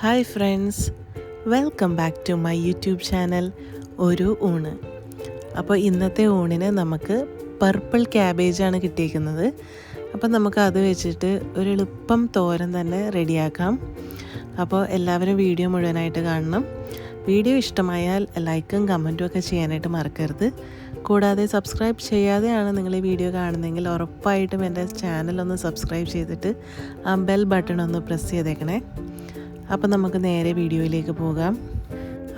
Hi friends welcome back to my YouTube channel ഒരു ഊണ് അപ്പോൾ ഇന്നത്തെ ഊണിന് നമുക്ക് പർപ്പിൾ ക്യാബേജാണ് കിട്ടിയിരിക്കുന്നത്. അപ്പോൾ നമുക്ക് അത് വെച്ചിട്ട് ഒരു എളുപ്പം തോരൻ തന്നെ റെഡിയാക്കാം. അപ്പോൾ എല്ലാവരും വീഡിയോ മുഴുവനായിട്ട് കാണണം. വീഡിയോ ഇഷ്ടമായാൽ ലൈക്കും കമന്റും ഒക്കെ ചെയ്യാനായിട്ട് മറക്കരുത്. കൂടാതെ സബ്സ്ക്രൈബ് ചെയ്യാതെയാണ് നിങ്ങൾ ഈ വീഡിയോ കാണുന്നതെങ്കിൽ ഉറപ്പായിട്ടും എന്റെ ചാനൽ ഒന്ന് സബ്സ്ക്രൈബ് ചെയ്തിട്ട് ആ ബെൽ ബട്ടൺ ഒന്ന് പ്രസ് ചെയ്തേക്കണേ. അപ്പോൾ നമുക്ക് നേരെ വീഡിയോയിലേക്ക് പോകാം.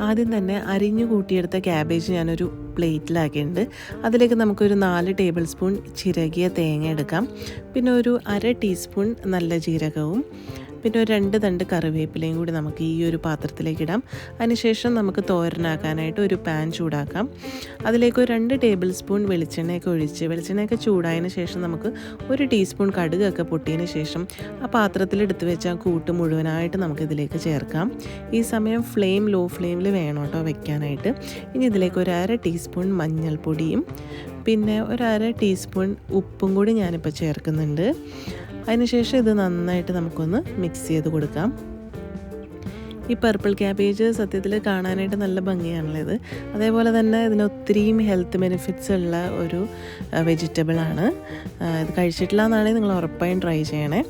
ആദ്യം തന്നെ അരിഞ്ഞു കൂട്ടിയെടുത്ത ക്യാബേജ് ഞാനൊരു പ്ലേറ്റിലാക്കിയിട്ടുണ്ട്. അതിലേക്ക് നമുക്കൊരു നാല് ടേബിൾ സ്പൂൺ ചിരകിയ തേങ്ങ എടുക്കാം. പിന്നെ ഒരു അര ടീസ്പൂൺ നല്ല ജീരകവും പിന്നെ ഒരു രണ്ട് തണ്ട് കറിവേപ്പിലയും കൂടി നമുക്ക് ഈ ഒരു പാത്രത്തിലേക്ക് ഇടാം. അതിനുശേഷം നമുക്ക് തോരനാക്കാനായിട്ട് ഒരു പാൻ ചൂടാക്കാം. അതിലേക്ക് ഒരു രണ്ട് ടേബിൾ സ്പൂൺ വെളിച്ചെണ്ണയൊക്കെ ഒഴിച്ച് വെളിച്ചെണ്ണയൊക്കെ ചൂടായതിന് ശേഷം നമുക്ക് ഒരു ടീസ്പൂൺ കടുകൊക്കെ പൊട്ടിയതിന് ശേഷം ആ പാത്രത്തിൽ എടുത്തു വെച്ച ആ കൂട്ട് മുഴുവനായിട്ട് നമുക്ക് ഇതിലേക്ക് ചേർക്കാം. ഈ സമയം ഫ്ലെയിം ലോ ഫ്ലെയിമിൽ വേണം കേട്ടോ വെക്കാനായിട്ട്. ഇനി ഇതിലേക്ക് ഒരു അര ടീസ്പൂൺ മഞ്ഞൾപ്പൊടിയും പിന്നെ ഒരു അര ടീസ്പൂൺ ഉപ്പും കൂടി ഞാനിപ്പോൾ ചേർക്കുന്നുണ്ട്. അതിനുശേഷം ഇത് നന്നായിട്ട് നമുക്കൊന്ന് മിക്സ് ചെയ്ത് കൊടുക്കാം. ഈ പർപ്പിൾ ക്യാബേജ് സത്യത്തിൽ കാണാനായിട്ട് നല്ല ഭംഗിയാണല്ലോ ഇത്. അതേപോലെ തന്നെ ഇതിന് ഒത്തിരിയും ഹെൽത്ത് ബെനിഫിറ്റ്സ് ഉള്ള ഒരു വെജിറ്റബിളാണ് ഇത് കഴിച്ചിട്ടില്ല എന്നാണെങ്കിൽ നിങ്ങൾ ഉറപ്പായും ട്രൈ ചെയ്യണേ.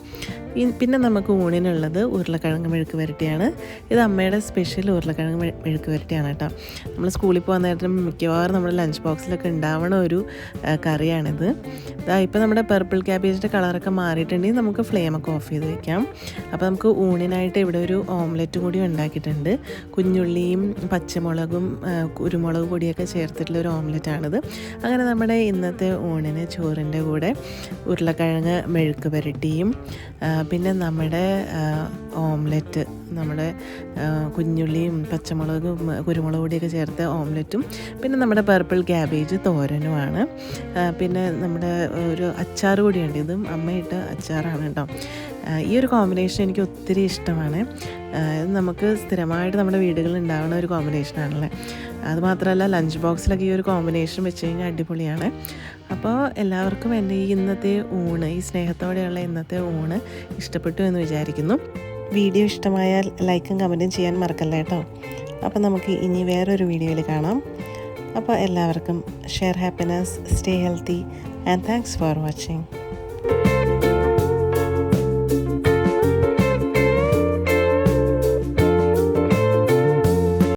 പിന്നെ നമുക്ക് ഊണിനുള്ളത് ഉരുളക്കിഴങ്ങ് മെഴുക്ക് വരട്ടിയാണ്. ഇത് അമ്മയുടെ സ്പെഷ്യൽ ഉരുളക്കിഴങ്ങ് മെഴു- മെഴുക്ക് വരട്ടിയാണ് കേട്ടോ. നമ്മൾ സ്കൂളിൽ പോകാൻ നേരത്തെ മിക്കവാറും നമ്മുടെ ലഞ്ച് ബോക്സിലൊക്കെ ഉണ്ടാവണ ഒരു കറിയാണിത്. ഇപ്പോൾ നമ്മുടെ പർപ്പിൾ ക്യാബേജിന്റെ കളറൊക്കെ മാറിയിട്ടുണ്ടെങ്കിൽ നമുക്ക് ഫ്ലെയിമൊക്കെ ഓഫ് ചെയ്ത് വെക്കാം. അപ്പോൾ നമുക്ക് ഊണിനായിട്ട് ഇവിടെ ഒരു ഓംലെറ്റ് കൂടി ഉണ്ടാക്കിയിട്ടുണ്ട്. കുഞ്ഞുള്ളിയും പച്ചമുളകും കുരുമുളക് പൊടിയൊക്കെ ചേർത്തിട്ടുള്ള ഒരു ഓംലെറ്റാണിത് അങ്ങനെ നമ്മുടെ ഇന്നത്തെ ഊണിന് ചോറിന്റെ കൂടെ ഉരുളക്കിഴങ്ങ് മെഴുക്ക് പുരട്ടിയും പിന്നെ നമ്മുടെ ഓംലെറ്റ് നമ്മുടെ കുഞ്ഞുള്ളിയും പച്ചമുളകും കുരുമുളക് പൊടിയൊക്കെ ചേർത്ത ഓംലെറ്റും പിന്നെ നമ്മുടെ പർപ്പിൾ ക്യാബേജ് തോരനുമാണ്. പിന്നെ നമ്മുടെ ഒരു അച്ചാർ കൂടിയുണ്ട് ഇതും അമ്മയിട്ട് അച്ചാറാണ് കേട്ടോ. ഈ ഒരു കോമ്പിനേഷൻ എനിക്ക് ഒത്തിരി ഇഷ്ടമാണ്. നമുക്ക് സ്ഥിരമായിട്ട് നമ്മുടെ വീടുകളിൽ ഉണ്ടാവുന്ന ഒരു കോമ്പിനേഷനാണല്ലേ അതുമാത്രമല്ല ലഞ്ച് ബോക്സിലൊക്കെ ഈ ഒരു കോമ്പിനേഷൻ വെച്ച് കഴിഞ്ഞാൽ അടിപൊളിയാണ്. അപ്പോൾ എല്ലാവർക്കും എന്റെ ഈ ഇന്നത്തെ ഊണ് ഈ സ്നേഹത്തോടെയുള്ള ഇന്നത്തെ ഊണ് ഇഷ്ടപ്പെട്ടു എന്ന് വിചാരിക്കുന്നു. വീഡിയോ ഇഷ്ടമായാൽ ലൈക്കും കമന്റും ചെയ്യാൻ മറക്കല്ല കേട്ടോ? അപ്പോൾ നമുക്ക് ഇനി വേറൊരു വീഡിയോയിൽ കാണാം. അപ്പോൾ എല്ലാവർക്കും share happiness stay healthy and thanks for watching